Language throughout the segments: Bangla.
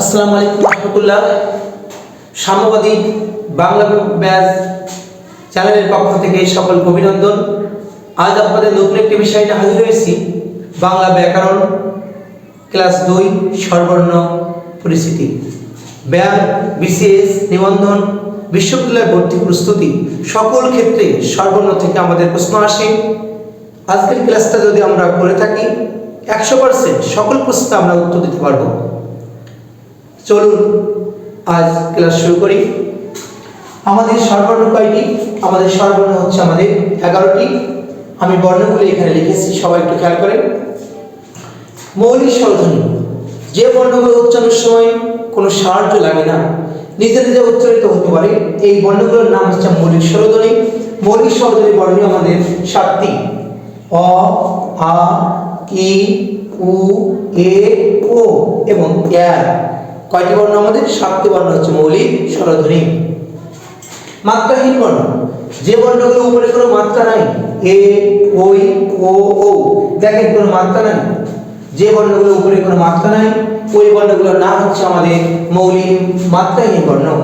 আসসালামু আলাইকুম রহমতুল্লাহ। সাম্যবাদী বাংলা ব্যাস চ্যানেলের পক্ষ থেকে সকল অভিনন্দন। আজ আপনাদের নতুন একটি বিষয় নিয়ে হাজির হয়েছি, বাংলা ব্যাকরণ, ক্লাস দুই সর্বর্ণ পরিস্থিতি। ব্যায়াম বিসিএস, নিবন্ধন, বিশ্ববিদ্যালয় ভর্তি প্রস্তুতি, সকল ক্ষেত্রে সর্বর্ণ থেকে আমাদের প্রশ্ন আসে। আজকের ক্লাসটা যদি আমরা করে থাকি, একশো পার্সেন্ট সকল প্রশ্নে আমরা উত্তর দিতে পারব। চলুন, আজ ক্লাস শুরু করি। আমাদের সর্বর্ণ কয়টি? আমাদের সর্বর্ণ হচ্ছে আমাদের এগারোটি। আমি বর্ণগুলি এখানে লিখেছি, সবাই একটু খেয়াল করেন। মৌলিক স্বরধ্বনি যে বর্ণগুলো উচ্চারণের সময় কোনো সাহায্য লাগে না, নিজে নিজে উচ্চারিত হতে পারে। এই বর্ণগুলোর নাম হচ্ছে মৌলিক স্বরধ্বনি মৌলিক স্বরধ্বনি বর্ণ আমাদের সাতটি। অ, আ, ই, উ, এ, ও এবং এ। কয়টি বর্ণ আমাদের? সাতটি বর্ণ হচ্ছে মৌলিক, স্বরধ্বনি। মাত্রাহীন বর্ণ। যে বর্ণগুলো উপরে কোনো মাত্রা নাই, এ ওই ও ও দেখেন কোনো মাত্রা নাই। যে বর্ণগুলো উপরে কোনো মাত্রা নাই, ওই বর্ণগুলোর নাম হচ্ছে আমাদের মৌলিক, মাত্রাহীন বর্ণ।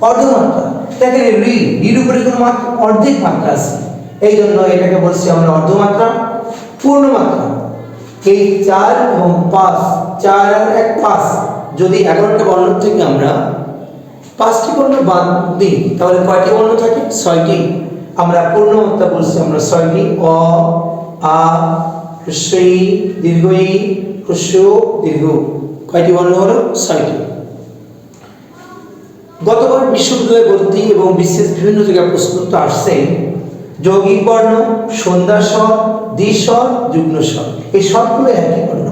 অর্ধমাত্রা। দেখেন রি রির উপরে কোনো মাত্রা, অর্ধেক মাত্রা আছে। এই জন্য এটাকে বলছি আমরা অর্ধমাত্রা, পূর্ণমাত্রা। এই চার এবং পাঁচ, চার আর এক, পাঁচ। যদি এগারোটা বর্ণ থেকে আমরা পাঁচটি বর্ণ বাদ দিই, তাহলে কয়টি বর্ণ থাকে? ছয়টি। আমরা পূর্ণমাত্রা বলছি আমরা ছয়টি। অ, আ হ্রস্বই দীর্ঘই হ্রস্ব দীর্ঘ। কয়টি বর্ণ হলো? ছয়টি। গতবার বিশ্ববিদ্যালয় ভর্তি এবং বিশেষ বিভিন্ন জায়গায় প্রশ্নোত্তর আসছে, যৌগিক বর্ণ, সন্ধ্যা স্বর দ্বিস্বর যুগ্ম স্বর। এই সবগুলো একই বর্ণ।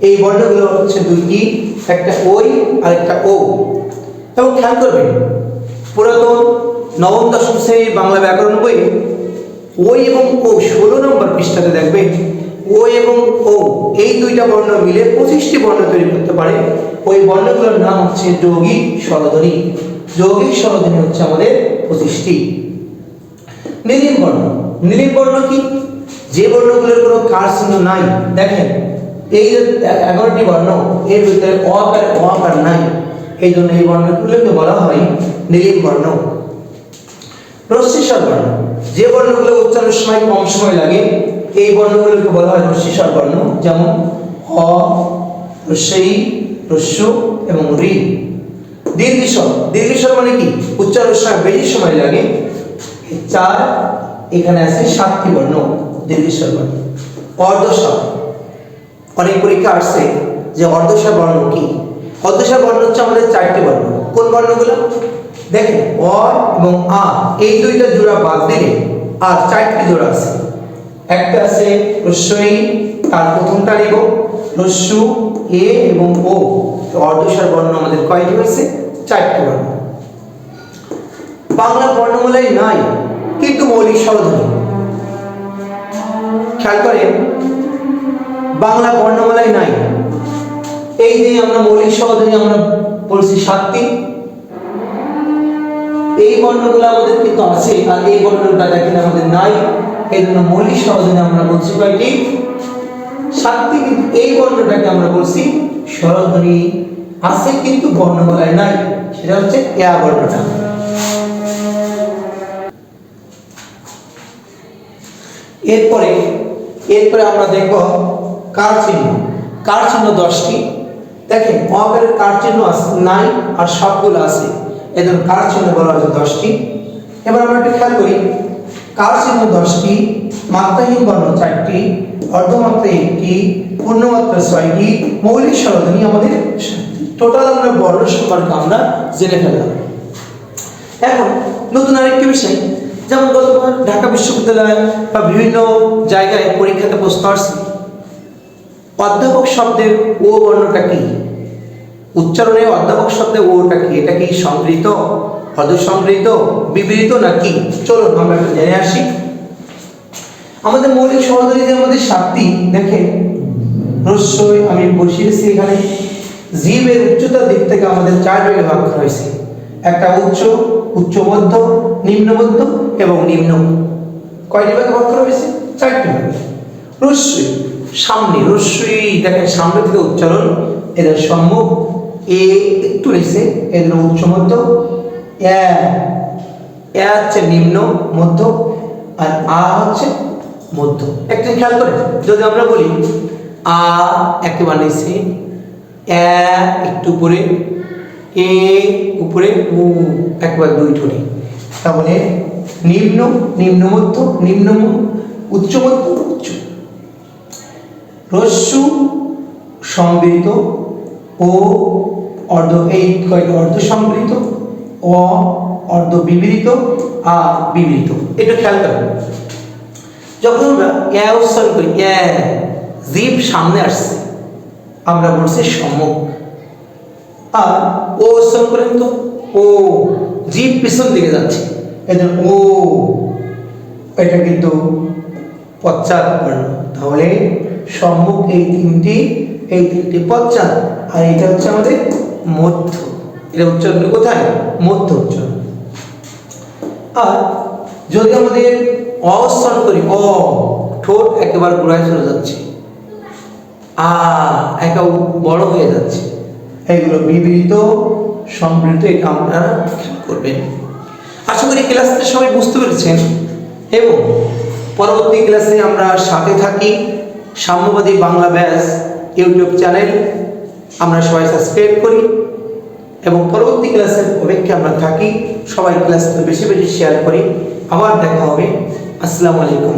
এই বর্ণগুলো হচ্ছে দুইটি একটা ওই আর একটা ও। এবং খেয়াল করবেন পুরাতন নবম দশম শ্রেণির বাংলা ব্যাকরণ বই, ওই এবং ও ষোলো নম্বর পৃষ্ঠাতে দেখবেন ও এবং ও, এই দুইটা বর্ণ মিলে পঁচিশটি বর্ণ তৈরি করতে পারে। ওই বর্ণগুলোর নাম হচ্ছে যৌগিক স্বরধ্বনি যৌগিক স্বরধ্বনি হচ্ছে আমাদের পঁচিশটি। নীলিম বর্ণ। নীলিম বর্ণ কি? যে বর্ণগুলোর কোনো কার চিহ্ন নাই। দেখেন এই যে এগারোটি বর্ণ, এর ভিতরে অ আকার অ আকার নাই। এই জন্য এই বর্ণগুলোকে বলা হয় নীলিম বর্ণ। রশ্মিস্বর বর্ণ। যে বর্ণগুলো উচ্চারণের সময় কম সময় লাগে, এই বর্ণগুলোকে বলা হয় রশ্মিস্বর বর্ণ। যেমন, হ রস্যই রস্য এবং রি। দীর্ঘস্বর। দীর্ঘস্বর মানে কি? উচ্চারণের সময় বেশি সময় লাগে। চার, এখানে আছে সাতটি বর্ণ, দীর্ঘস্বর বর্ণ। অর্ধস্বর। অনেক পরীক্ষা আসছে যে অর্ধস্বর বর্ণ কি? অর্ধস্বর বর্ণ হচ্ছে আমাদের চারটি বর্ণ। কোন বর্ণগুলো? দেখেন অ এবং আ, এই দুইটা জোড়া বাদ দিলে আর চারটি জোড়া আছে। একটা আছে রস্যই তার প্রথমটা নিব। রস্যু এ এবং ও। অর্ধস্বর বর্ণ আমাদের কয়টি হয়েছে চারটি বর্ণ। বাংলা বর্ণমালায় নাই, কিন্তু মৌলিক স্বরধ্বনি খেয়াল করেন বাংলা বর্ণমালায় নাই। এই যে আমরা মৌলিক স্বরধ্বনি আমরা বলছি সাতটি, এই বর্ণগুলো আমাদের কিন্তু আছে, আর এই বর্ণটা দেখেন আমাদের নাই। এই জন্য মৌলিক স্বরধ্বনি আমরা বলছি কয়টি? সাতটি, কিন্তু এই বর্ণটাকে আমরা বলছি স্বরধ্বনি আছে কিন্তু বর্ণমালায় নাই। সেটা হচ্ছে এয়া বর্ণটা এরপরে এরপরে আমরা দেখব কার চিহ্ন? কার চিহ্ন দশটি? দেখেন অকারের কার চিহ্ন নাই আর সবগুলো আছে। এদের কার চিহ্ন বলা হয়েছে দশটি। এবার আমরা একটু খেয়াল করি, কার চিহ্ন দশটি? মাত্রাহীন বর্ণ চারটি, অর্ধমাত্রা একটি, পূর্ণমাত্রা ছয়টি, মৌলিক স্বরধ্বনি আমাদের টোটাল আমরা বর্ণ সম্পর্কে আমরা জেনে ফেললাম। এখন, নতুন আরেকটি বিষয়, যেমন গতবার ঢাকা বিশ্ববিদ্যালয় বা বিভিন্ন জায়গায় পরীক্ষাতে প্রশ্ন আসছে। অধ্যাপক শব্দের ও বর্ণটা কি? উচ্চারণে অধ্যাপক শব্দে ওটা কি? এটা কি সংগৃহীত অর্ধসংগৃহীত বিবৃত নাকি? চলুন আমরা একটু জেনে আসি। আমাদের মৌলিক সহযোগী যে আমাদের সাতটি, দেখেন। রস্যই আমি বসিয়েছি এখানে। জীবের উচ্চতার দিক থেকে আমাদের চার ভাগে ভাগ করা হয়েছে। একটা উচ্চ উচ্চ মধ্য, নিম্ন মধ্য এবং নিম্ন। কয়টি ভাগে ভাগ করা হয়েছে? চারটি ভাগে। রস্যই সামনে রস্যই দেখেন, সামনে থেকে উচ্চারণ, এদের সম্মুখ, এ একটু নিচে এদের উচ্চ মধ্য এ হচ্ছে নিম্ন মধ্য আর আ হচ্ছে মধ্য একটু খেয়াল করে, যদি আমরা বলি, আ একেবারে নিচে, এ একটু উপরে, এ উপরে, উ একবার দুই ঠোঁটে। তাহলে নিম্ন নিম্ন মধ্য নিম্ন উচ্চ মধ্য রস্যু সম্মিলিত ও অর্ধ, এই কয়টা অর্ধ সম্মিলিত অ অর্ধ বিবৃত আ বিবৃত। এটা খেয়াল করবেন। যখন আমরা এ উচ্চারণ করি, এ জিভ সামনে আসছে, আমরা বলছি সম্মুখ। আর ও উচ্চারণ করেন তো, ও জিভ পিছন দিকে যাচ্ছে। এদের ও, এটা কিন্তু পশ্চাৎ তাহলে সম্মুখ এই তিনটি এই তিনটি পশ্চাৎ আর এটা হচ্ছে আমাদের মধ্য। এটা উচ্চারণ কোথায়? মধ্য উচ্চারণ। আর যদি আমাদের অবস্থান করি, অ, ঠোঁট একেবারে গোড়ায় চলে যাচ্ছে। আ, একা বড় হয়ে যাচ্ছে। এগুলো বিবৃত সম্পৃক্ত এটা আপনারা করবেন। আশা করি ক্লাসটা সবাই বুঝতে পেরেছেন। এবং পরবর্তী ক্লাসে আমরা সাথে থাকি। সাম্যবাদী বাংলা ব্যাস ইউটিউব চ্যানেল আমরা সবাই সাবস্ক্রাইব করি এবং পরবর্তী ক্লাসের অপেক্ষা আমরা থাকি। সবাই ক্লাসটা বেশি বেশি শেয়ার করি। আবার দেখা হবে। আসসালামু আলাইকুম।